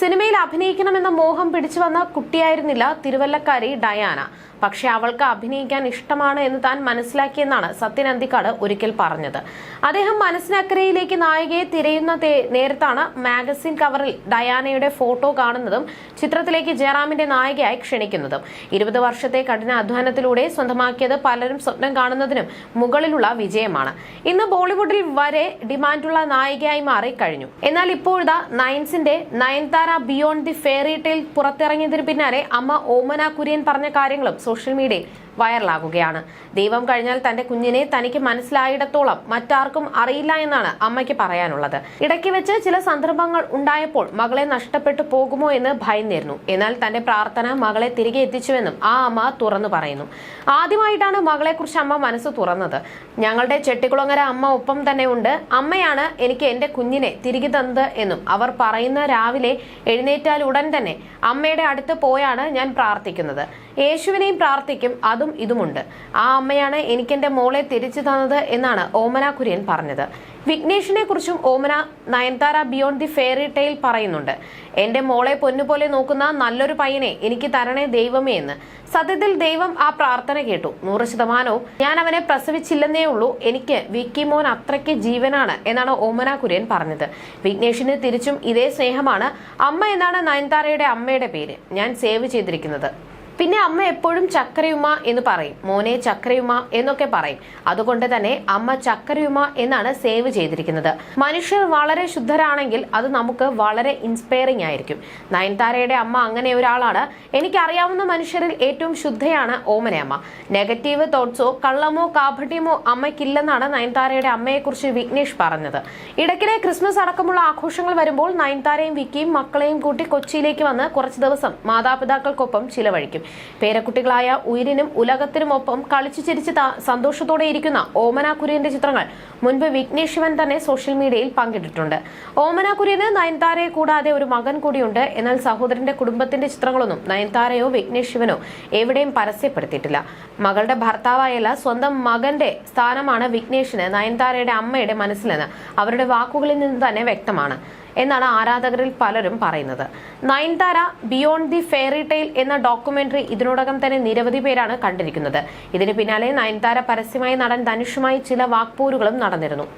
സിനിമയിൽ അഭിനയിക്കണമെന്ന മോഹം പിടിച്ചു വന്ന കുട്ടിയായിരുന്നില്ല തിരുവല്ലക്കാരി ഡയാന. പക്ഷെ അവൾക്ക് അഭിനയിക്കാൻ ഇഷ്ടമാണ് എന്ന് താൻ മനസ്സിലാക്കിയെന്നാണ് സത്യൻ അന്തിക്കാട് ഒരിക്കൽ പറഞ്ഞത്. അദ്ദേഹം മനസ്സിനക്കരയിലേക്ക് നായികയെ തിരയുന്ന നേരത്താണ് മാഗസിൻ കവറിൽ ഡയാനയുടെ ഫോട്ടോ കാണുന്നതും ചിത്രത്തിലേക്ക് ജയറാമിന്റെ നായികയായി ക്ഷണിക്കുന്നതും. ഇരുപത് വർഷത്തെ കഠിന അധ്വാനത്തിലൂടെ സ്വന്തമാക്കിയത് പലരും സ്വപ്നം കാണുന്നതിനും മുകളിലുള്ള വിജയമാണ്. ഇന്ന് ബോളിവുഡിൽ വരെ ഡിമാൻഡുള്ള നായികയായി മാറി കഴിഞ്ഞു എന്നാൽ ഇപ്പോഴത്തെ നയൻസിന്റെ Nayanthara beyond the fairy tale പുറത്തിറങ്ങിയതിന് പിന്നാലെ അമ്മ ഓമന കുര്യൻ പറഞ്ഞ കാര്യങ്ങളും സോഷ്യൽ മീഡിയയിൽ. വൈറലാകുകയാണ്. ദൈവം കഴിഞ്ഞാൽ തന്റെ കുഞ്ഞിനെ തനിക്ക് മനസ്സിലായിടത്തോളം മറ്റാർക്കും അറിയില്ല എന്നാണ് അമ്മയ്ക്ക് പറയാനുള്ളത്. ഇടയ്ക്ക് വെച്ച് ചില സന്ദർഭങ്ങൾ ഉണ്ടായപ്പോൾ മകളെ നഷ്ടപ്പെട്ടു പോകുമോ എന്ന് ഭയന്നിരുന്നു എന്നാൽ തന്റെ പ്രാർത്ഥന മകളെ തിരികെ എത്തിച്ചുവെന്നും ആ അമ്മ തുറന്നു പറയുന്നു. ആദ്യമായിട്ടാണ് മകളെക്കുറിച്ച് അമ്മ മനസ്സ് തുറന്നത്. ഞങ്ങളുടെ ചെട്ടിക്കുളങ്ങര അമ്മ ഒപ്പം തന്നെ ഉണ്ട്. അമ്മയാണ് എനിക്ക് എന്റെ കുഞ്ഞിനെ തിരികെ തന്നത് എന്നും അവർ പറയുന്ന രാവിലെ എഴുന്നേറ്റാൽ ഉടൻ തന്നെ അമ്മയുടെ അടുത്ത് പോയാണ് ഞാൻ പ്രാർത്ഥിക്കുന്നത്. യേശുവിനെയും പ്രാർത്ഥിക്കും അതും ഇതുമുണ്ട്. ആ അമ്മയാണ് എനിക്കെന്റെ മോളെ തിരിച്ചു തന്നത് എന്നാണ് ഓമന കുര്യൻ പറഞ്ഞത്. വിഘ്നേഷിനെ കുറിച്ചും Omana Nayanthara beyond the fairy tale പറയുന്നുണ്ട്. എന്റെ മോളെ പൊന്നുപോലെ നോക്കുന്ന നല്ലൊരു പയ്യനെ എനിക്ക് തരണേ ദൈവമേ എന്ന്. സത്യത്തിൽ ദൈവം ആ പ്രാർത്ഥന കേട്ടു. നൂറ് ശതമാനവും ഞാൻ അവനെ പ്രസവിച്ചില്ലെന്നേ ഉള്ളൂ. എനിക്ക് വിക്കി മോൻ അത്രയ്ക്ക് ജീവനാണ് എന്നാണ് ഓമന കുര്യൻ പറഞ്ഞത്. വിഘ്നേഷിന് തിരിച്ചും ഇതേ സ്നേഹമാണ് അമ്മ എന്നാണ് നയൻതാരയുടെ അമ്മയുടെ പേര്. ഞാൻ സേവ് ചെയ്തിരിക്കുന്നത്. പിന്നെ അമ്മ എപ്പോഴും ചക്രയുമ എന്ന് പറയും. മോനെ ചക്രയുമ എന്നൊക്കെ പറയും. അതുകൊണ്ട് തന്നെ അമ്മ ചക്രയുമ എന്നാണ് സേവ് ചെയ്തിരിക്കുന്നത്. മനുഷ്യർ വളരെ ശുദ്ധരാണെങ്കിൽ അത് നമുക്ക് വളരെ ഇൻസ്പയറിംഗ് ആയിരിക്കും. നയൻതാരയുടെ അമ്മ അങ്ങനെ ഒരാളാണ്. എനിക്കറിയാവുന്ന മനുഷ്യരിൽ ഏറ്റവും ശുദ്ധയാണ് ഓമനയമ്മ. നെഗറ്റീവ് തോട്ട്സോ കള്ളമോ കാപട്യമോ അമ്മയ്ക്കില്ലെന്നാണ് നയൻതാരയുടെ അമ്മയെക്കുറിച്ച് വിഘ്നേഷ് പറഞ്ഞത്. ഇടയ്ക്കിടെ ക്രിസ്മസ് അടക്കമുള്ള ആഘോഷങ്ങൾ വരുമ്പോൾ നയൻതാരയും വിക്കിയും മക്കളെയും കൂട്ടി കൊച്ചിയിലേക്ക് വന്ന് കുറച്ച് ദിവസം മാതാപിതാക്കൾക്കൊപ്പം ചിലവഴിക്കും. പേരക്കുട്ടികളായ ഉയിരിനും ഉലകത്തിനുമൊപ്പം കളിച്ചു ചിരിച്ച് സന്തോഷത്തോടെ ഇരിക്കുന്ന ഓമന കുര്യന്റെ ചിത്രങ്ങൾ മുൻപ് വിഘ്നേഷ് ശിവൻ തന്നെ സോഷ്യൽ മീഡിയയിൽ പങ്കിട്ടിട്ടുണ്ട്. ഓമന കുര്യന് നയൻതാരയെ കൂടാതെ ഒരു മകൻ കൂടിയുണ്ട്. എന്നാൽ സഹോദരന്റെ കുടുംബത്തിന്റെ ചിത്രങ്ങളൊന്നും നയൻതാരയോ വിഘ്നേഷ് ശിവനോ എവിടെയും പരസ്യപ്പെടുത്തിയിട്ടില്ല. മകളുടെ ഭർത്താവായല്ല സ്വന്തം മകന്റെ സ്ഥാനമാണ് വിഘ്നേഷിന് നയൻതാരയുടെ അമ്മയുടെ മനസ്സിലെന്ന് അവരുടെ വാക്കുകളിൽ നിന്ന് തന്നെ വ്യക്തമാണ്. എന്നാണ് ആരാധകരിൽ പലരും പറയുന്നത്. Nayanthara beyond the fairy tale എന്ന ഡോക്യുമെന്ററി ഇതിനോടകം തന്നെ നിരവധി പേരാണ് കണ്ടിരിക്കുന്നത്. ഇതിന് പിന്നാലെ നയൻതാര പരസ്യമായി നടൻ ധനുഷുമായി ചില വാക്പോരുകളും നടന്നിരുന്നു.